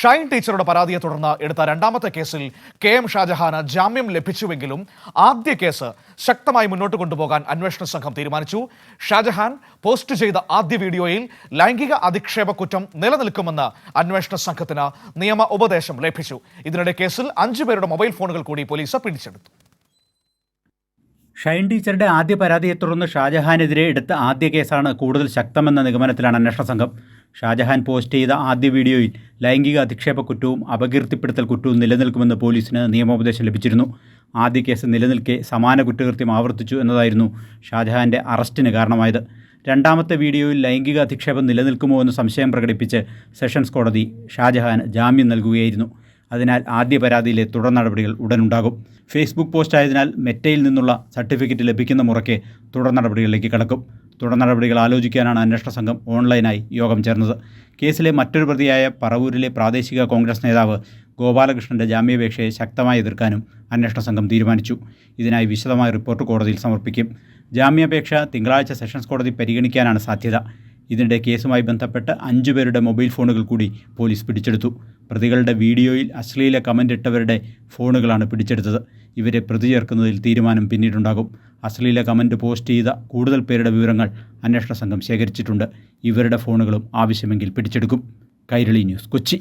ഷൈൻ ടീച്ചറുടെ പരാതിയെ തുടർന്ന് എടുത്ത രണ്ടാമത്തെ കേസിൽ കെ എം ഷാജഹാന് ജാമ്യം ലഭിച്ചുവെങ്കിലും ആദ്യ കേസ് ശക്തമായി മുന്നോട്ട് കൊണ്ടുപോകാൻ അന്വേഷണ സംഘം തീരുമാനിച്ചു. ഷാജഹാൻ പോസ്റ്റ് ചെയ്ത ആദ്യ വീഡിയോയിൽ ലൈംഗിക അധിക്ഷേപ കുറ്റം നിലനിൽക്കുമെന്ന് അന്വേഷണ സംഘത്തിന് നിയമ ഉപദേശം ലഭിച്ചു. ഇതിനിടെ കേസിൽ അഞ്ചു പേരുടെ മൊബൈൽ ഫോണുകൾ കൂടി പോലീസ് പിടിച്ചെടുത്തു. ഷൈൻ ടീച്ചറുടെ ആദ്യ പരാതിയെ തുടർന്ന് ഷാജഹാനെതിരെ എടുത്ത ആദ്യ കേസാണ് കൂടുതൽ ശക്തമെന്ന നിഗമനത്തിലാണ് അന്വേഷണ സംഘം. ഷാജഹാൻ പോസ്റ്റ് ചെയ്ത ആദ്യ വീഡിയോയിൽ ലൈംഗിക അധിക്ഷേപ കുറ്റവും അപകീർത്തിപ്പെടുത്തൽ കുറ്റവും നിലനിൽക്കുമെന്ന് പോലീസിന് നിയമോപദേശം ലഭിച്ചിരുന്നു. ആദ്യ കേസ് നിലനിൽക്കെ സമാന കുറ്റകൃത്യം ആവർത്തിച്ചു എന്നതായിരുന്നു ഷാജഹാന്റെ അറസ്റ്റിന് കാരണമായത്. രണ്ടാമത്തെ വീഡിയോയിൽ ലൈംഗിക അധിക്ഷേപം നിലനിൽക്കുമോ എന്ന് സംശയം പ്രകടിപ്പിച്ച് സെഷൻസ് കോടതി ഷാജഹാന് ജാമ്യം നൽകുകയായിരുന്നു. അതിനാൽ ആദ്യ പരാതിയിലെ തുടർ നടപടികൾ ഉടനുണ്ടാകും. ഫേസ്ബുക്ക് പോസ്റ്റ് ആയതിനാൽ മെറ്റയിൽ നിന്നുള്ള സർട്ടിഫിക്കറ്റ് ലഭിക്കുന്ന മുറയ്ക്ക് തുടർ നടപടികളിലേക്ക് കടക്കും. തുടർ നടപടികൾ ആലോചിക്കാനാണ് അന്വേഷണ സംഘം ഓൺലൈനായി യോഗം ചേർന്നത്. കേസിലെ മറ്റൊരു പ്രതിയായ പറവൂരിലെ പ്രാദേശിക കോൺഗ്രസ് നേതാവ് ഗോപാലകൃഷ്ണന്റെ ജാമ്യാപേക്ഷയെ ശക്തമായി എതിർക്കാനും അന്വേഷണ സംഘം തീരുമാനിച്ചു. ഇതിനായി വിശദമായ റിപ്പോർട്ട് കോടതിയിൽ സമർപ്പിക്കും. ജാമ്യാപേക്ഷ തിങ്കളാഴ്ച സെഷൻസ് കോടതി പരിഗണിക്കാനാണ് സാധ്യത. ഇതിനിടെ കേസുമായി ബന്ധപ്പെട്ട് അഞ്ചുപേരുടെ മൊബൈൽ ഫോണുകൾ കൂടി പോലീസ് പിടിച്ചെടുത്തു. പ്രതികളുടെ വീഡിയോയിൽ അശ്ലീല കമന്റ് ഇട്ടവരുടെ ഫോണുകളാണ് പിടിച്ചെടുത്തത്. ഇവരെ പ്രതി ചേർക്കുന്നതിൽ തീരുമാനം പിന്നീടുണ്ടാകും. അശ്ലീല കമന്റ് പോസ്റ്റ് ചെയ്ത കൂടുതൽ പേരുടെ വിവരങ്ങൾ അന്വേഷണ സംഘം ശേഖരിച്ചിട്ടുണ്ട്. ഇവരുടെ ഫോണുകളും ആവശ്യമെങ്കിൽ പിടിച്ചെടുക്കും. കൈരളി ന്യൂസ് കൊച്ചി.